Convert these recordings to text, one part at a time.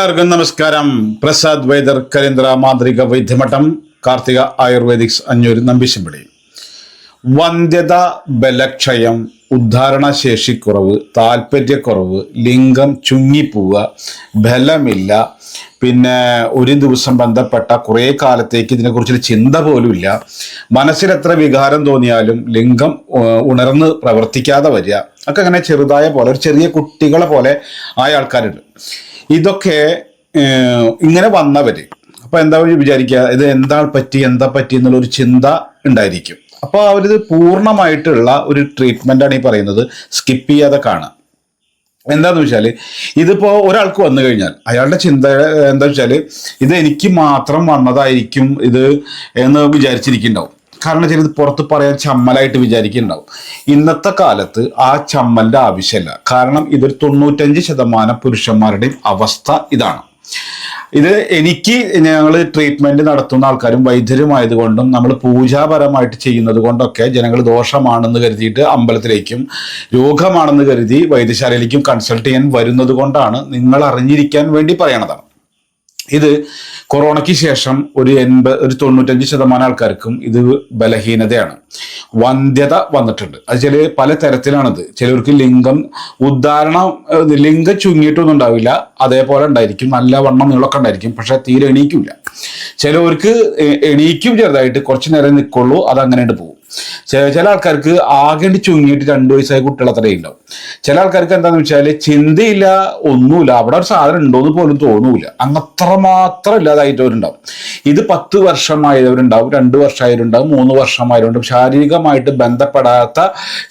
എല്ലാവർക്കും നമസ്കാരം. പ്രസാദ് വൈദ്യർ കരീന്ദ്ര മാന്ത്രിക വൈദ്യമഠം കാർത്തിക ആയുർവേദിക്സ് അഞ്ഞൂര് നമ്പിശിമ്പിളി. വന്ധ്യത ബലക്ഷയം ഉദ്ധാരണശേഷിക്കുറവ് താല്പര്യക്കുറവ് ലിംഗം ചുങ്ങിപ്പോവുക ബലമില്ല പിന്നെ ഒരു ദിവസം ബന്ധപ്പെട്ട കുറേ കാലത്തേക്ക് ഇതിനെക്കുറിച്ചൊരു ചിന്ത പോലുമില്ല. മനസ്സിൽ എത്ര വികാരം തോന്നിയാലും ലിംഗം ഉണർന്ന് പ്രവർത്തിക്കാതെ വരിക. ഒക്കെ അങ്ങനെ ചെറുതായ പോലെ ഒരു ചെറിയ കുട്ടികളെ പോലെ ആയ ആൾക്കാരുണ്ട്. ഇതൊക്കെ ഇങ്ങനെ വന്നവര്. അപ്പൊ എന്താ വിചാരിക്കുക ഇത് എന്താ പറ്റി എന്താ പറ്റി എന്നുള്ള ഒരു ചിന്ത ഉണ്ടായിരിക്കും. അപ്പോൾ അവരിത് പൂർണമായിട്ടുള്ള ഒരു ട്രീറ്റ്മെന്റ് ആണ് ഈ പറയുന്നത്. സ്കിപ്പ് ചെയ്യാതെ കാണുക. എന്താന്ന് വെച്ചാൽ ഇതിപ്പോ ഒരാൾക്ക് വന്നു കഴിഞ്ഞാൽ അയാളുടെ ചിന്ത എന്താ വെച്ചാൽ ഇത് എനിക്ക് മാത്രം വന്നതായിരിക്കും ഇത് എന്ന് വിചാരിച്ചിരിക്കുന്നുണ്ടാവും. കാരണം ചിലത് പുറത്ത് പറയാൻ ചമ്മലായിട്ട് വിചാരിക്കുന്നുണ്ടാവും. ഇന്നത്തെ കാലത്ത് ആ ചമ്മലിന്റെ ആവശ്യമില്ല. കാരണം ഇതൊരു തൊണ്ണൂറ്റഞ്ച് ശതമാനം പുരുഷന്മാരുടെയും അവസ്ഥ ഇതാണ്. ഇത് എനിക്ക് ഞങ്ങൾ ട്രീറ്റ്മെന്റ് നടത്തുന്ന ആൾക്കാരും വൈദ്യരുമായതുകൊണ്ടും നമ്മൾ പൂജാപരമായിട്ട് ചെയ്യുന്നത് കൊണ്ടൊക്കെ ജനങ്ങൾ ദോഷമാണെന്ന് കരുതിയിട്ട് അമ്പലത്തിലേക്കും രോഗമാണെന്ന് കരുതി വൈദ്യശാലയിലേക്കും കൺസൾട്ട് ചെയ്യാൻ വരുന്നത് കൊണ്ടാണ് നിങ്ങൾ അറിഞ്ഞിരിക്കാൻ വേണ്ടി പറയണതാണ്. ഇത് കൊറോണയ്ക്ക് ശേഷം ഒരു എൺപത് ഒരു തൊണ്ണൂറ്റഞ്ച് ശതമാനം ആൾക്കാർക്കും ഇത് ബലഹീനതയാണ്. വന്ധ്യത വന്നിട്ടുണ്ട്. അത് ചില പല തരത്തിലാണിത്. ചിലവർക്ക് ലിംഗം ഉദാഹരണം ലിംഗ ചുങ്ങിയിട്ടൊന്നും ഉണ്ടാവില്ല. അതേപോലെ ഉണ്ടായിരിക്കും. നല്ല വണ്ണം നീളൊക്കെ ഉണ്ടായിരിക്കും. പക്ഷെ തീരെ എണീക്കില്ല. ചിലവർക്ക് എണീക്കും ചെറുതായിട്ട്. കുറച്ച് നേരം നിൽക്കുള്ളൂ അത് അങ്ങനെ പോകും. ചില ആൾക്കാർക്ക് ആകെ ചുങ്ങിയിട്ട് രണ്ടു വയസ്സായ കുട്ടികൾ അത്രയും ഉണ്ടാവും ചില ആൾക്കാർക്ക് എന്താണെന്ന് വെച്ചാൽ ചിന്തയില്ല ഒന്നുമില്ല. അവിടെ ഒരു സാധനം ഉണ്ടോന്ന് പോലും തോന്നൂല അങ്ങത്ര അങ്ങത്രമാത്രം ഇല്ലാതായിട്ടവരുണ്ടാവും. ഇത് പത്ത് വർഷമായവരുണ്ടാവും രണ്ട് വർഷമായവരുണ്ടാവും മൂന്ന് വർഷമായവരുണ്ടാവും. ശാരീരികമായിട്ട് ബന്ധപ്പെടാത്ത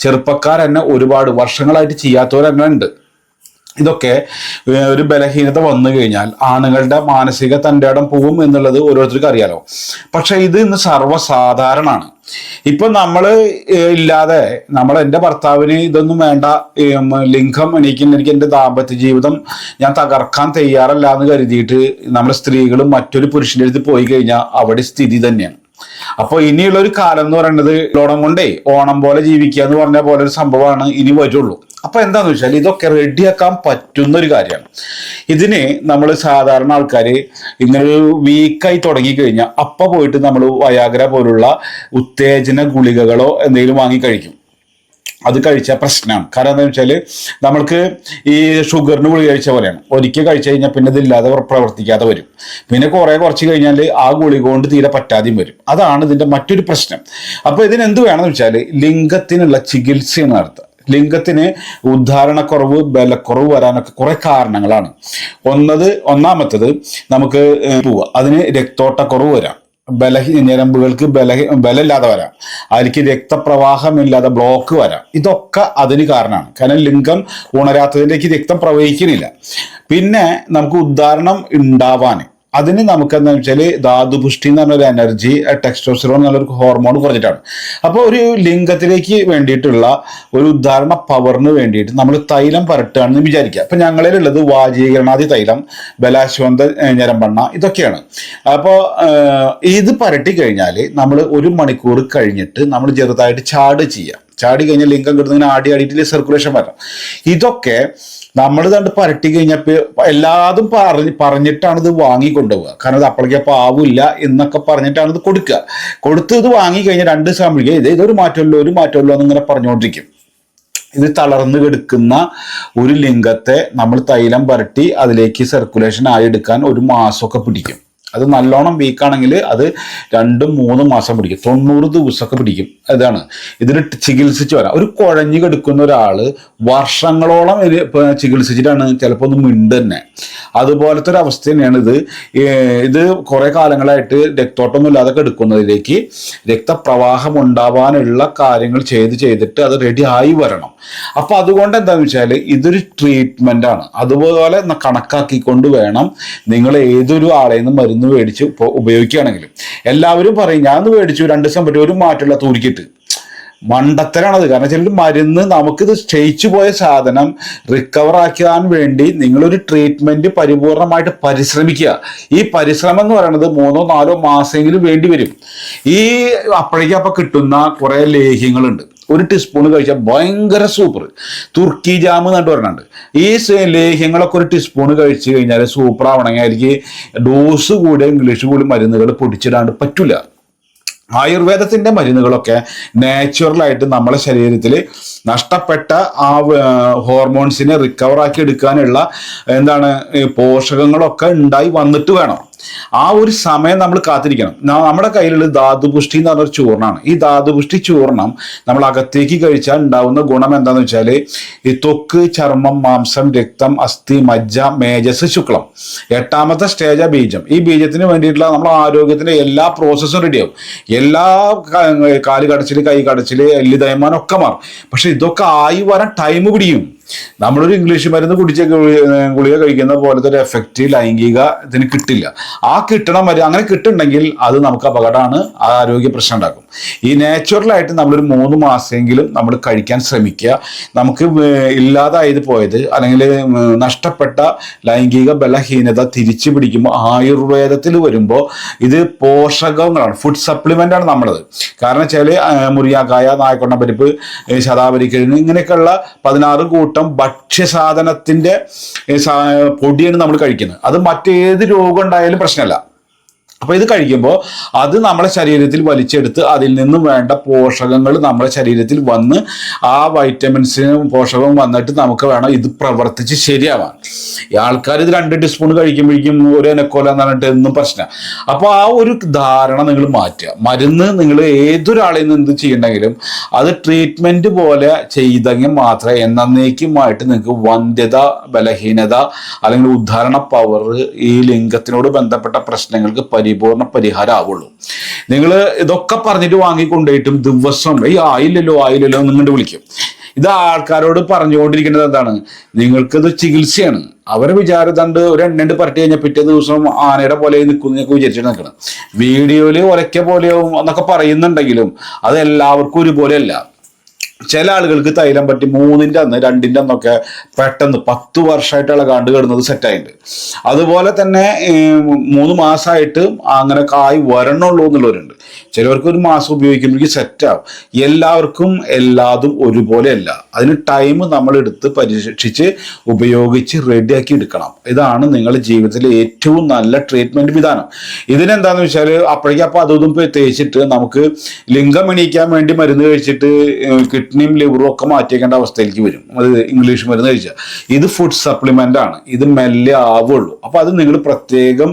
ചെറുപ്പക്കാർ തന്നെ ഒരുപാട് വർഷങ്ങളായിട്ട് ചെയ്യാത്തവർ തന്നെ ഉണ്ട് ഇതൊക്കെ ഒരു ബലഹീനത വന്നു കഴിഞ്ഞാൽ ആണുങ്ങളുടെ മാനസിക തന്റെ ഇടം പോവും എന്നുള്ളത് ഓരോരുത്തർക്കും അറിയാലോ പക്ഷെ ഇത് ഇന്ന് സർവസാധാരണമാണ്. ഇപ്പൊ നമ്മൾ ഇല്ലാതെ നമ്മൾ എന്റെ ഭർത്താവിന് ഇതൊന്നും വേണ്ട ലിംഗം എനിക്ക് എനിക്ക് എന്റെ ദാമ്പത്യ ജീവിതം ഞാൻ തകർക്കാൻ തയ്യാറല്ല എന്ന് കരുതിയിട്ട് നമ്മൾ സ്ത്രീകളും മറ്റൊരു പുരുഷന്റെ അടുത്ത് പോയി കഴിഞ്ഞാൽ അവിടെ സ്ഥിതി തന്നെയാണ്. അപ്പൊ ഇനിയുള്ള ഒരു കാലം എന്ന് പറയുന്നത് ലോണം കൊണ്ടേ ഓണം പോലെ ജീവിക്കുക എന്ന് പറഞ്ഞ പോലെ ഒരു സംഭവമാണ് ഇനി വരുള്ളൂ. അപ്പൊ എന്താന്ന് വെച്ചാൽ ഇതൊക്കെ റെഡിയാക്കാൻ പറ്റുന്ന ഒരു കാര്യമാണ്. ഇതിന് നമ്മൾ സാധാരണ ആൾക്കാർ ഇങ്ങനെ ഒരു വീക്കായി തുടങ്ങി കഴിഞ്ഞാൽ അപ്പൊ പോയിട്ട് നമ്മൾ വയാഗ്ര പോലുള്ള ഉത്തേജന ഗുളികകളോ എന്തെങ്കിലും വാങ്ങി കഴിക്കും. അത് കഴിച്ച പ്രശ്നമാണ് കാരണം എന്താ വെച്ചാൽ നമ്മൾക്ക് ഈ ഷുഗറിന് ഗുളിക കഴിച്ച പോലെയാണ്. ഒരിക്കൽ കഴിച്ചു കഴിഞ്ഞാൽ പിന്നെ ഇതില്ലാതെ പ്രവർത്തിക്കാതെ വരും. പിന്നെ കുറെ കുറച്ച് കഴിഞ്ഞാൽ ആ ഗുളിക കൊണ്ട് തീരെ പറ്റാതെയും വരും. അതാണ് ഇതിന്റെ മറ്റൊരു പ്രശ്നം. അപ്പോൾ ഇതിന് എന്ത് വേണമെന്ന് വെച്ചാൽ ലിംഗത്തിനുള്ള ചികിത്സയാണ് നടത്തുക. ലിംഗത്തിന് ഉദ്ധാരണക്കുറവ് ബലക്കുറവ് വരാനൊക്കെ കുറെ കാരണങ്ങളാണ്. ഒന്നത് ഒന്നാമത്തത് നമുക്ക് പോവാ. പോവുക അതിന് രക്തോട്ടക്കുറവ് വരാം. ബലഹീ ഞരമ്പുകൾക്ക് ബലഹീ ബലമില്ലാതെ വരാം. അതിലേക്ക് രക്തപ്രവാഹമില്ലാതെ ബ്ലോക്ക് വരാം. ഇതൊക്കെ അതിന് കാരണമാണ്. കാരണം ലിംഗം ഉണരാത്തതിലേക്ക് രക്തം പ്രവഹിക്കുന്നില്ല. പിന്നെ നമുക്ക് ഉദാഹരണം ഉണ്ടാവാൻ അതിന് നമുക്ക് എന്താ വെച്ചാൽ ധാതുപുഷ്ടി എന്ന് പറഞ്ഞൊരു എനർജി ടെക്സ്റ്റോസ്റ്ററോൺ എന്നുള്ളൊരു ഹോർമോൺ കുറഞ്ഞിട്ടാണ്. അപ്പോൾ ഒരു ലിംഗത്തിലേക്ക് വേണ്ടിയിട്ടുള്ള ഒരു ഉദാഹരണ പവറിന് വേണ്ടിയിട്ട് നമ്മൾ തൈലം പരട്ടുകയാണെന്ന് വിചാരിക്കുക. അപ്പം ഞങ്ങളിലുള്ളത് വാജീകരണാദി തൈലം ബലാശ്വന്ത ഞരമ്പണ്ണ ഇതൊക്കെയാണ്. അപ്പോൾ ഇത് പരട്ടി കഴിഞ്ഞാൽ നമ്മൾ ഒരു മണിക്കൂർ കഴിഞ്ഞിട്ട് നമ്മൾ ചെറുതായിട്ട് ചാട് ചെയ്യാം ചാടി കഴിഞ്ഞാൽ ലിംഗം ഇങ്ങനെ ആടി ആടിയിട്ട് സർക്കുലേഷൻ വരണം ഇതൊക്കെ നമ്മൾ കണ്ട് പരട്ടി കഴിഞ്ഞപ്പോൾ എല്ലാതും പറഞ്ഞ് പറഞ്ഞിട്ടാണ് ഇത് വാങ്ങി കൊണ്ടുപോവുക കാരണം ഇത് അപ്പോഴേക്കപ്പോൾ ആവില്ല എന്നൊക്കെ പറഞ്ഞിട്ടാണ് ഇത് കൊടുക്കുക. കൊടുത്ത് ഇത് വാങ്ങി രണ്ട് ദിവസം ആകുമ്പോഴേക്കും ഇത് ഇതൊരു മാറ്റമല്ലോ? ഒരു മാറ്റമല്ലോ എന്നിങ്ങനെ പറഞ്ഞുകൊണ്ടിരിക്കും ഇത് തളർന്നു കിടക്കുന്ന ഒരു ലിംഗത്തെ നമ്മൾ തൈലം പരട്ടി അതിലേക്ക് സർക്കുലേഷൻ ആയി എടുക്കാൻ ഒരു മാസമൊക്കെ പിടിക്കും. അത് നല്ലോണം വീക്കാണെങ്കിൽ അത് രണ്ടും മൂന്നും മാസം പിടിക്കും. തൊണ്ണൂറ് ദിവസമൊക്കെ പിടിക്കും. അതാണ് ഇതിന് ചികിത്സിച്ച് വരാം. ഒരു കുഴഞ്ഞു കെടുക്കുന്ന ഒരാൾ വർഷങ്ങളോളം ഇത് ചികിത്സിച്ചിട്ടാണ് ചിലപ്പോൾ ഒന്ന് മിണ്ട് തന്നെ. അതുപോലത്തെ ഒരു അവസ്ഥ തന്നെയാണ് ഇത്. ഇത് കുറേ കാലങ്ങളായിട്ട് രക്തോട്ടമൊന്നും ഇല്ലാതെ കെടുക്കുന്നതിലേക്ക് രക്തപ്രവാഹം ഉണ്ടാവാനുള്ള കാര്യങ്ങൾ ചെയ്ത് ചെയ്തിട്ട് അത് റെഡി ആയി വരണം. അപ്പോൾ അതുകൊണ്ട് എന്താണെന്ന് വെച്ചാൽ ഇതൊരു ട്രീറ്റ്മെന്റ് ആണ്. അതുപോലെ കണക്കാക്കിക്കൊണ്ട് വേണം നിങ്ങൾ ഏതൊരു ആളെയും നിന്ന് മരുന്ന് മേടിച്ച് ഉപയോഗിക്കുകയാണെങ്കിൽ. എല്ലാവരും പറയും ഞാൻ ഒന്ന് മേടിച്ചു രണ്ട് ദിവസം പറ്റും ഒരു മാറ്റമുള്ള തൂരിക്കിട്ട് മണ്ടത്തരാണത്. കാരണം ചില മരുന്ന് നമുക്കിത് ക്ഷയിച്ചു പോയ സാധനം റിക്കവർ ആക്കാൻ വേണ്ടി നിങ്ങളൊരു ട്രീറ്റ്മെന്റ് പരിപൂർണമായിട്ട് പരിശ്രമിക്കുക. ഈ പരിശ്രമം എന്ന് പറയുന്നത് മൂന്നോ നാലോ മാസമെങ്കിലും വേണ്ടി വരും. ഈ അപ്പോഴേക്കും അപ്പൊ കിട്ടുന്ന കുറെ ലേഹ്യങ്ങളുണ്ട്. ഒരു ടീസ്പൂൺ കഴിച്ചാൽ ഭയങ്കര സൂപ്പർ തുർക്കി ജാം എന്നിട്ട് പറഞ്ഞിട്ടുണ്ട് ഈ ലേഹ്യങ്ങളൊക്കെ ഒരു ടീസ്പൂൺ കഴിച്ചു കഴിഞ്ഞാൽ സൂപ്പർ ആവണമെങ്കിൽ എനിക്ക് ഡോസ് കൂടെ ഇംഗ്ലീഷ് കൂടി മരുന്നുകൾ പൊടിച്ചിടാണ്ട് പറ്റില്ല ആയുർവേദത്തിന്റെ മരുന്നുകളൊക്കെ നാച്ചുറലായിട്ട് നമ്മളെ ശരീരത്തിൽ നഷ്ടപ്പെട്ട ആ ഹോർമോൺസിനെ റിക്കവറാക്കി എടുക്കാനുള്ള എന്താണ് പോഷകങ്ങളൊക്കെ ഉണ്ടായി വന്നിട്ട് വേണം. ആ ഒരു സമയം നമ്മൾ കാത്തിരിക്കണം. നമ്മുടെ കയ്യിലുള്ള ധാതുപുഷ്ടി എന്ന് പറഞ്ഞൊരു ചൂർണമാണ് ഈ ധാതുപുഷ്ടി ചൂർണം നമ്മൾ അകത്തേക്ക് കഴിച്ചാൽ ഉണ്ടാവുന്ന ഗുണം എന്താണെന്ന് വെച്ചാൽ ഈ ത്വക്ക് ചർമ്മം മാംസം രക്തം അസ്ഥി മജ്ജ മേജസ് ശുക്ലം. എട്ടാമത്തെ സ്റ്റേജ ബീജം. ഈ ബീജത്തിന് വേണ്ടിയിട്ടുള്ള നമ്മുടെ ആരോഗ്യത്തിന്റെ എല്ലാ പ്രോസസ്സും റെഡിയാവും എല്ലാ കാൽ കടച്ചിൽ കൈ കടച്ചിൽ എല്ല് ഒക്കെ മാറും. പക്ഷെ ഇതൊക്കെ ആയി വരാൻ ടൈം പിടിക്കും നമ്മളൊരു ഇംഗ്ലീഷ് മരുന്ന് കുടിച്ച ഗുളി- ഗുളിക കഴിക്കുന്ന പോലത്തെ ഒരു എഫക്റ്റ് ലൈംഗിക ഇതിന് കിട്ടില്ല. ആ കിട്ടണം വരെ അങ്ങനെ കിട്ടുന്നുണ്ടെങ്കിൽ അത് നമുക്ക് അപകടമാണ് ആരോഗ്യ പ്രശ്നം ഉണ്ടാക്കും. ഈ നാച്ചുറലായിട്ട് നമ്മളൊരു മൂന്ന് മാസമെങ്കിലും നമ്മൾ കഴിക്കാൻ ശ്രമിക്കുക. നമുക്ക് ഇല്ലാതായത് പോയത് അല്ലെങ്കിൽ നഷ്ടപ്പെട്ട ലൈംഗിക ബലഹീനത തിരിച്ചു പിടിക്കുമ്പോൾ ആയുർവേദത്തിൽ വരുമ്പോൾ ഇത് പോഷകങ്ങളാണ് ഫുഡ് സപ്ലിമെന്റ് ആണ് നമ്മളത്. കാരണം വെച്ചാൽ മുറിയാക്കായ നായക്കൊണ്ട പരിപ്പ് ശതാപരിക്കിഴങ്ങ് ഇങ്ങനെയൊക്കെയുള്ള പതിനാറ് കൂട്ടം ഭക്ഷ്യസാധനത്തിന്റെ പൊടിയാണ് നമ്മൾ കഴിക്കുന്നത്. അത് മറ്റേത് രോഗം ഉണ്ടായാലും പ്രശ്നമല്ല. അപ്പൊ ഇത് കഴിക്കുമ്പോൾ അത് നമ്മുടെ ശരീരത്തിൽ വലിച്ചെടുത്ത് അതിൽ നിന്നും വേണ്ട പോഷകങ്ങൾ നമ്മുടെ ശരീരത്തിൽ വന്ന് ആ വൈറ്റമിൻസിനും പോഷകവും വന്നിട്ട് നമുക്ക് വേണം ഇത് പ്രവർത്തിച്ച് ശരിയാവാൻ. ആൾക്കാർ ഇത് രണ്ട് ടീസ്പൂൺ കഴിക്കുമ്പോഴേക്കും ഒരു എനക്കോല എന്ന് പറഞ്ഞിട്ട് എന്നും പ്രശ്നം. അപ്പോൾ ആ ഒരു ധാരണ നിങ്ങൾ മാറ്റുക. മരുന്ന് നിങ്ങൾ ഏതൊരാളിൽ നിന്ന് ചെയ്യണമെങ്കിലും അത് ട്രീറ്റ്മെന്റ് പോലെ ചെയ്തെങ്കിൽ മാത്രമേ എന്നേക്കുമായിട്ട് നിങ്ങൾക്ക് വന്ധ്യത ബലഹീനത അല്ലെങ്കിൽ ഉദ്ധാരണ പവർ ഈ ലിംഗത്തിനോട് ബന്ധപ്പെട്ട പ്രശ്നങ്ങൾക്ക് പരിപൂർണ പരിഹാരം ആവുള്ളൂ നിങ്ങൾ ഇതൊക്കെ പറഞ്ഞിട്ട് വാങ്ങിക്കൊണ്ടുപോയിട്ടും ദിവസം ഈ ആയില്ലല്ലോ ആയില്ലല്ലോ നിങ്ങളുടെ വിളിക്കും. ഇത് ആൾക്കാരോട് പറഞ്ഞുകൊണ്ടിരിക്കുന്നത് എന്താണ്? നിങ്ങൾക്കിത് ചികിത്സയാണ്. അവരെ വിചാരം തണ്ട് ഒരു എണ്ണണ്ട് പരട്ടി കഴിഞ്ഞാൽ പിറ്റേ ദിവസം ആനയുടെ പോലെ നിൽക്കും വിചാരിച്ചിട്ട് നിൽക്കണം വീഡിയോയിൽ ഒരയ്ക്ക പോലെയാവും എന്നൊക്കെ പറയുന്നുണ്ടെങ്കിലും അത് എല്ലാവർക്കും ഒരുപോലെയല്ല. ചില ആളുകൾക്ക് തൈലം പറ്റി മൂന്നിന്റെ അന്ന് രണ്ടിന്റെ അന്നൊക്കെ പെട്ടെന്ന് പത്ത് വർഷമായിട്ടുള്ള കണ്ടു കിടന്നത് സെറ്റായിട്ടുണ്ട് അതുപോലെ തന്നെ മൂന്ന് മാസമായിട്ട് അങ്ങനെ കായ് വരണുള്ളൂ എന്നുള്ളവരുണ്ട്. ചിലവർക്ക് ഒരു മാസം ഉപയോഗിക്കുമ്പോഴേക്കും സെറ്റാവും എല്ലാവർക്കും എല്ലാതും ഒരുപോലെയല്ല. അതിന് ടൈം നമ്മൾ എടുത്ത് പരീക്ഷിച്ച് ഉപയോഗിച്ച് റെഡിയാക്കി എടുക്കണം. ഇതാണ് നിങ്ങളുടെ ജീവിതത്തിലെ ഏറ്റവും നല്ല ട്രീറ്റ്മെന്റ് വിധാനം. ഇതിനെന്താണെന്ന് വെച്ചാൽ അപ്പോഴേക്കും അപ്പോൾ അതും തേച്ചിട്ട് നമുക്ക് ലിംഗം എണീക്കാൻ വേണ്ടി മരുന്ന് കഴിച്ചിട്ട് കിഡ്നിയും ലിവറും ഒക്കെ മാറ്റിയേക്കേണ്ട അവസ്ഥയിലേക്ക് വരും. അത് ഇംഗ്ലീഷ് മരുന്ന് കഴിച്ചാൽ ഇത് ഫുഡ് സപ്ലിമെന്റ് ആണ്. ഇത് മെല്ലെ ആവുള്ളൂ. അപ്പോൾ അത് നിങ്ങൾ പ്രത്യേകം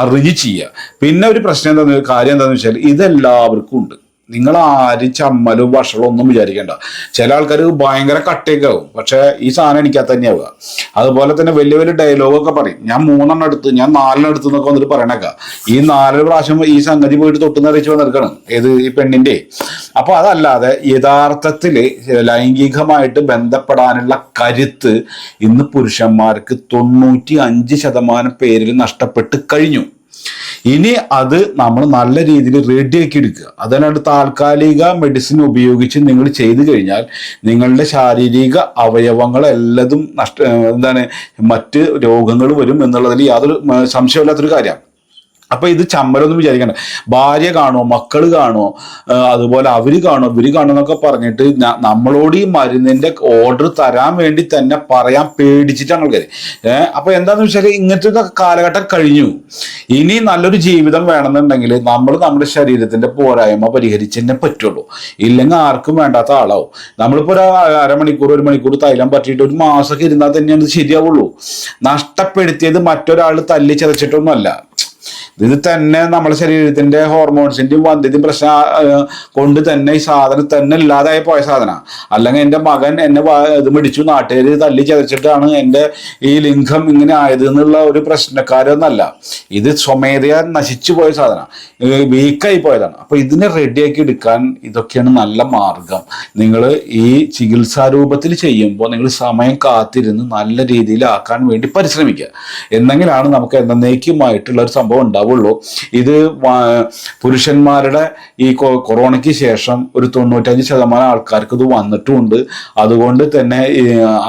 അറിഞ്ഞ് ചെയ്യുക. പിന്നെ ഒരു പ്രശ്നം എന്താണെന്ന് കാര്യം എന്താണെന്ന് വെച്ചാൽ ഇതെല്ലാവർക്കും ഉണ്ട്. നിങ്ങൾ ആരും ചമ്മലും വഷളും ഒന്നും വിചാരിക്കേണ്ട. ചില ആൾക്കാർ ഭയങ്കര കട്ടയൊക്കെ ആവും പക്ഷെ ഈ സാധനം എനിക്കകത്ത് തന്നെയാവുക. അതുപോലെ തന്നെ വലിയ വലിയ ഡയലോഗൊക്കെ പറയും. ഞാൻ മൂന്നെണ്ണം എടുത്ത് ഞാൻ നാലെണ്ണം എടുത്ത് എന്നൊക്കെ വന്നിട്ട് പറയണേക്ക. ഈ നാലര പ്രാവശ്യം ഈ സംഗതി പോയിട്ട് തൊട്ടുന്ന അറിയിച്ചു വന്നിരിക്കണം. ഏത് ഈ പെണ്ണിന്റെ? അപ്പൊ അതല്ലാതെ യഥാർത്ഥത്തിൽ ലൈംഗികമായിട്ട് ബന്ധപ്പെടാനുള്ള കരുത്ത് ഇന്ന് പുരുഷന്മാർക്ക് തൊണ്ണൂറ്റി അഞ്ച് ശതമാനം പേരിൽ നഷ്ടപ്പെട്ട് കഴിഞ്ഞു. ഇനി അത് നമ്മൾ നല്ല രീതിയിൽ റെഡിയാക്കി എടുക്കുക. അതിനായിട്ട് താൽക്കാലിക മെഡിസിൻ ഉപയോഗിച്ച് നിങ്ങൾ ചെയ്തു കഴിഞ്ഞാൽ നിങ്ങളുടെ ശാരീരിക അവയവങ്ങൾ എല്ലതും നഷ്ട എന്താണ് മറ്റ് രോഗങ്ങൾ വരും എന്നുള്ളതിൽ യാതൊരു സംശയമില്ലാത്തൊരു കാര്യമാണ്. അപ്പൊ ഇത് ചമ്മലൊന്നും വിചാരിക്കണ്ട. ഭാര്യ കാണോ മക്കൾ കാണോ അതുപോലെ അവർ കാണോ ഇവർ കാണോ എന്നൊക്കെ പറഞ്ഞിട്ട് നമ്മളോട് ഈ മരുന്നിന്റെ ഓർഡർ തരാൻ വേണ്ടി തന്നെ പറയാൻ പേടിച്ചിട്ടാണ് ആൾക്കാർ ഏഹ് അപ്പൊ എന്താന്ന് വെച്ചാൽ ഇങ്ങനത്തെ കാലഘട്ടം കഴിഞ്ഞു. ഇനി നല്ലൊരു ജീവിതം വേണമെന്നുണ്ടെങ്കിൽ നമ്മൾ നമ്മുടെ ശരീരത്തിന്റെ പോരായ്മ പരിഹരിച്ച് തന്നെ പറ്റുള്ളൂ. ഇല്ലെങ്കിൽ ആർക്കും വേണ്ടാത്ത ആളാവും. നമ്മളിപ്പോ ഒരു അരമണിക്കൂർ ഒരു മണിക്കൂർ തൈലം പറ്റിയിട്ട് ഒരു മാസമൊക്കെ ഇരുന്നാൽ തന്നെയാണ് ശരിയാവുള്ളൂ. നഷ്ടപ്പെടുത്തിയത് മറ്റൊരാൾ തല്ലി ചതച്ചിട്ടൊന്നുമല്ല. ഇത് തന്നെ നമ്മുടെ ശരീരത്തിന്റെ ഹോർമോൺസിന്റെയും വന്ധ്യതയും പ്രശ്ന കൊണ്ട് തന്നെ ഈ സാധനം തന്നെ ഇല്ലാതായി പോയ സാധന. അല്ലെങ്കിൽ എന്റെ മകൻ എന്നെ ഇത് മിടിച്ചു നാട്ടുകാർ തല്ലി ചതച്ചിട്ടാണ് എന്റെ ഈ ലിംഗം ഇങ്ങനെ ആയത് എന്നുള്ള ഒരു പ്രശ്നക്കാരൊന്നല്ല. ഇത് സ്വമേധയാ നശിച്ചു പോയ സാധന. വീക്കായി പോയതാണ്. അപ്പൊ ഇതിനെ റെഡിയാക്കി എടുക്കാൻ ഇതൊക്കെയാണ് നല്ല മാർഗം. നിങ്ങൾ ഈ ചികിത്സാ രൂപത്തിൽ ചെയ്യുമ്പോൾ നിങ്ങൾ സമയം കാത്തിരുന്ന് നല്ല രീതിയിലാക്കാൻ വേണ്ടി പരിശ്രമിക്കുക. എന്നെങ്കിലാണ് നമുക്ക് എന്നേക്കുമായിട്ടുള്ള ഒരു സംഭവം ഉണ്ടാവുള്ളൂ ഉണ്ടാവുള്ളൂ. ഇത് പുരുഷന്മാരുടെ ഈ കൊറോണയ്ക്ക് ശേഷം ഒരു തൊണ്ണൂറ്റഞ്ച് ശതമാനം ആൾക്കാർക്ക് ഇത് വന്നിട്ടുമുണ്ട് അതുകൊണ്ട് തന്നെ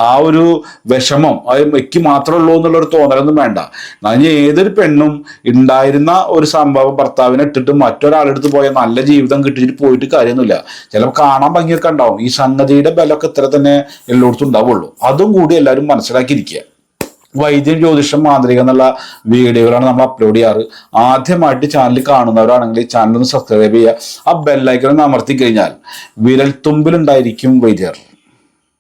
ആ ഒരു വിഷമം അത് മാത്രമുള്ളൂ എന്നുള്ളൊരു തോന്നലൊന്നും വേണ്ട. ഞാൻ ഏതൊരു പെണ്ണും ഉണ്ടായിരുന്ന ഒരു സംഭവം ഭർത്താവിനെ ഇട്ടിട്ട് മറ്റൊരാളെടുത്ത് പോയ നല്ല ജീവിതം കിട്ടിയിട്ട് പോയിട്ട് കാര്യമൊന്നുമില്ല. ചിലപ്പോൾ കാണാൻ ഭംഗിയൊക്കെ ഉണ്ടാവും. ഈ സംഗതിയുടെ ബലമൊക്കെ ഇത്ര തന്നെ എല്ലായിടത്തും ഉണ്ടാവുള്ളൂ. അതും കൂടി എല്ലാവരും മനസ്സിലാക്കിയിരിക്കുക. വൈദ്യം ജ്യോതിഷം മാന്ത്രിക എന്നുള്ള വീഡിയോകളാണ് നമ്മൾ അപ്ലോഡ് ചെയ്യാറ്. ആദ്യമായിട്ട് ചാനൽ കാണുന്നവരാണെങ്കിൽ ചാനൽ ഒന്ന് സബ്സ്ക്രൈബ് ചെയ്യുക. ആ ബെല്ലൈക്കൺ അമർത്തി കഴിഞ്ഞാൽ വിരൽ തുമ്പിലുണ്ടായിരിക്കും വൈദ്യർ.